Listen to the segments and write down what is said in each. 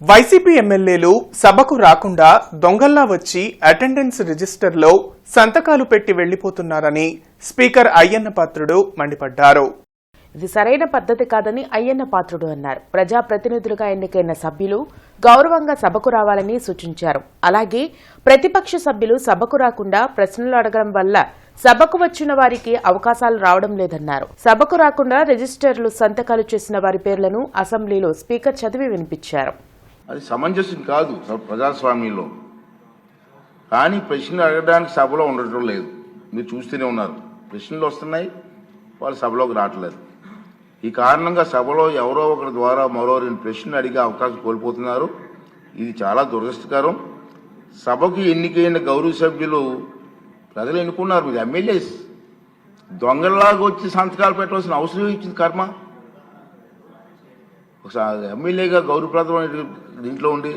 YCP ఎమ్మెల్యేలు సభకు రాకుండా దొంగల్లా వచ్చి అటెండెన్స్ రిజిస్టర్లో సంతకాలు పెట్టి వెళ్ళిపోతున్నారని స్పీకర్ అయ్యన్న పాత్రుడు మండిపడ్డారు. ఇది సరైన పద్ధతి కాదని అయ్యన్న పాత్రుడు అన్నారు. ప్రజా ప్రతినిధులుగా ఎన్నికైన సభ్యులు గౌరవంగా సభకు రావాలని సూచించారు. అలాగే ప్రతిపక్ష సభ్యులు సభకు రాకుండా ప్రశ్నలు అడగడం వల్ల సభకు వచ్చిన వారికి అవకాశాలు రావడం లేదన్నారు. సభకు రాకుండా రిజిస్టర్లు సంతకాలు చేసిన వారి పేర్లను అసెంబ్లీలో స్పీకర్ చదివి వినిపించారు. అది సమంజసం కాదు ప్రజాస్వామ్యంలో. కానీ ప్రశ్నలు అడగడానికి సభలో ఉండటం లేదు. మీరు చూస్తూనే ఉన్నారు. ప్రశ్నలు వస్తున్నాయి వాళ్ళు సభలోకి రావట్లేదు. ఈ కారణంగా సభలో ఎవరో ఒకరి ద్వారా మరో రెండు ప్రశ్నలు అడిగే అవకాశం కోల్పోతున్నారు. ఇది చాలా దురదృష్టకరం. సభకు ఎన్నికైన గౌరవ సభ్యులు ప్రజలు ఎన్నుకున్నారు. మీరు ఎమ్మెల్యేస్. దొంగల్లాగా వచ్చి సంతకాలు పెట్టవలసిన అవసరం ఇచ్చింది కర్మ? ఒకసారి ఎమ్మెల్యేగా గౌరవప్రదమైన దీంట్లో ఉండి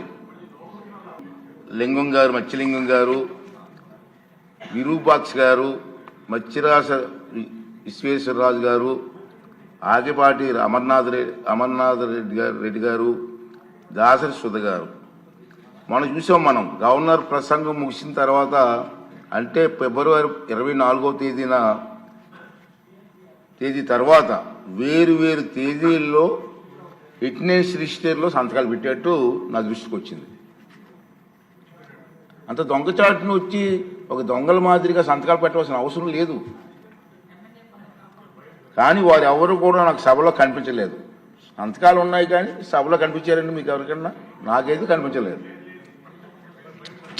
లింగం గారు మత్స్యలింగం గారు విరూపాక్ష గారు మత్స్యరాస విశ్వేశ్వరరాజు గారు ఆగిపాటి అమర్నాథ్ రెడ్డి అమర్నాథ్ రెడ్డి గారు రెడ్డి గారు దాసరి సుధ గారు. మనం చూసాం మనం గవర్నర్ ప్రసంగం ముగిసిన తర్వాత అంటే ఫిబ్రవరి ఇరవై నాలుగో తేదీన తేదీ తర్వాత వేరు వేరు తేదీల్లో ఫిట్నెస్ రిజిస్టర్లో సంతకాలు పెట్టేట్టు నా దృష్టికి వచ్చింది. అంత దొంగచాటును వచ్చి ఒక దొంగల మాదిరిగా సంతకాలు పెట్టవలసిన అవసరం లేదు. కానీ వారు ఎవరు కూడా నాకు సభలో కనిపించలేదు. సంతకాలు ఉన్నాయి కానీ సభలో కనిపించారండి మీకు ఎవరికన్నా? నాకైతే కనిపించలేదు.